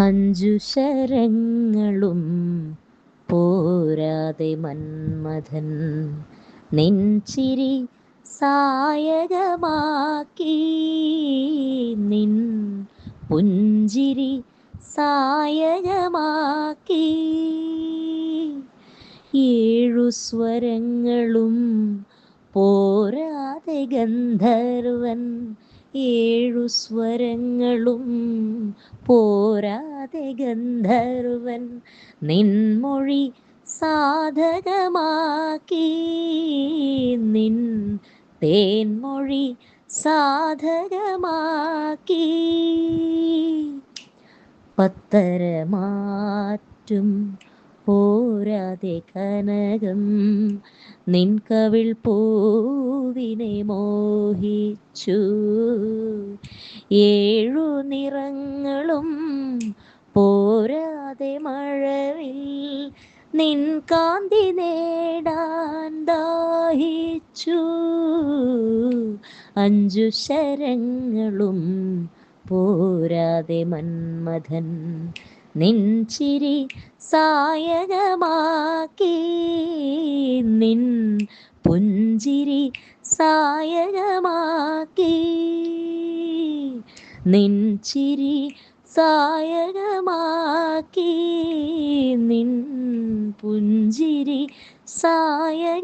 അഞ്ചു ശരങ്ങളും പോരാതെ മന്മഥൻ നെഞ്ചിരി സായകമാക്കി. നിൻ പുഞ്ചിരി സായകമാക്കി. ഏഴു സ്വരങ്ങളും പോരാതെ ഗന്ധർവൻ ഏഴു സ്വരങ്ങളും പോരാതെ ഗന്ധർവൻ നിൻമൊഴി സാധകമാക്കി. നിൻ തേൻമൊഴി സാധകമാക്കി. പത്തരമാറ്റും പോരാതെ കനകം നിൻ കവിൾ പൂവിനെ മോഹിച്ചു. ഏഴു നിറങ്ങളും പോരാതെ മഴവിൽ നിൻ കാന്തി നേടാൻ ദാഹിച്ചു. അഞ്ചു ശരങ്ങളും പോരാതെ മന്മഥൻ നിൻചിരി സായകമാക്കി. നിൻ പുഞ്ചിരി സായകമാക്കി. നിൻചിരി സായകമാക്കി. നിൻ പുഞ്ചിരി സായകമാക്കി.